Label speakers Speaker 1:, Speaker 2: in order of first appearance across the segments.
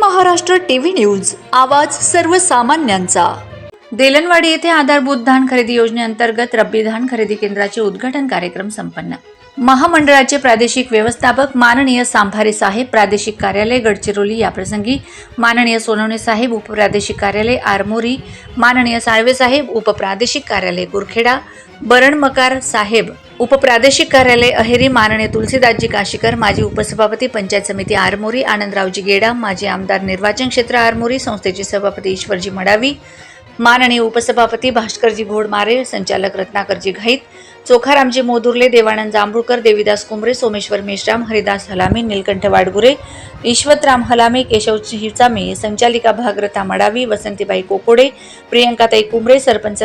Speaker 1: Maharashtra TV news आवाज सर्वसामान्यांचा. देलनवाडी येथे आधारभूत धान खरेदी योजनेअंतर्गत रब्बी धान खरेदी केंद्राचे उद्घाटन कार्यक्रम संपन्न. महामंडळाचे प्रादेशिक व्यवस्थापक माननीय सांभारे साहेब प्रादेशिक कार्यालय गडचिरोली याप्रसंगी माननीय सोनवणे साहेब उपप्रादेशिक कार्यालय आरमोरी माननीय साळवे साहेब उपप्रादेशिक कार्यालय गुरखेडा बरणमकार साहेब उपप्रादेशिक कार्यालय अहेरी माननीय तुलसीदासजी काशीकर माजी उपसभापती पंचायत समिती आरमोरी आनंदरावजी गेडा माजी आमदार निर्वाचन क्षेत्र आरमोरी संस्थेचे सभापती ईश्वरजी मडावी माननीय उपसभापती भास्करजी घोडमारे संचालक रत्नाकरजी घाईत चोखारामजी मोदुर्ले देवानंद जांभूळकर देविदास कुंभरे सोमेश्वर मेश्राम हरिदास हलामी निलकंठ वाडगुरे ईश्वतराम हलामे केशव हिचामे संचालिका भागरथा मडावी वसंतीबाई कोकोडे प्रियंकाताई कुंभरे सरपंच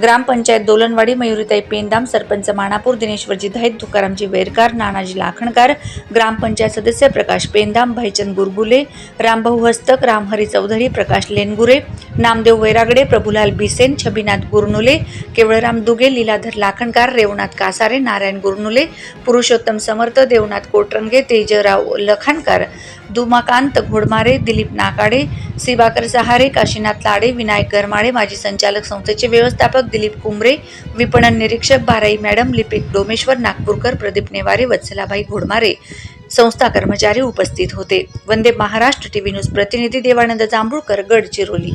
Speaker 1: ग्रामपंचायत दोलनवाडी मयुरीताई पेंदाम सरपंच माणापूर दिनेश्वरजी धैत तुकारामजी वेरकार नानाजी लाखणकार ग्रामपंचायत सदस्य प्रकाश पेंदाम भाईचंद गुरगुले रामभाऊ हस्तक रामहरी चौधरी प्रकाश लेनगुरे नामदेव वैरागडे प्रभुलाल बिसेन छबिनाथ गुरनुले केवळराम दुगे लीलाधर लाखणकार रेवनाथ कासारे नारायण गुरनुले पुरुषोत्तम समर्थ देवनाथ कोटरंगे तेजराव लखणकार दुमाकांत घोडमारे दिलीप नाकाडे सिबाकर सहारे काशीनाथ लाडे विनायक गरमाळे माजी संचालक संस्थेचे व्यवस्थापक दिलीप कुंबरे विपणन निरीक्षक बाराई मॅडम लिपिक डोमेश्वर नागपूरकर प्रदीप नेवारे वत्सलाबाई घोडमारे संस्था कर्मचारी उपस्थित होते. वंदे महाराष्ट्र टीव्ही न्यूज प्रतिनिधी देवानंद जांभूळकर गडचिरोली.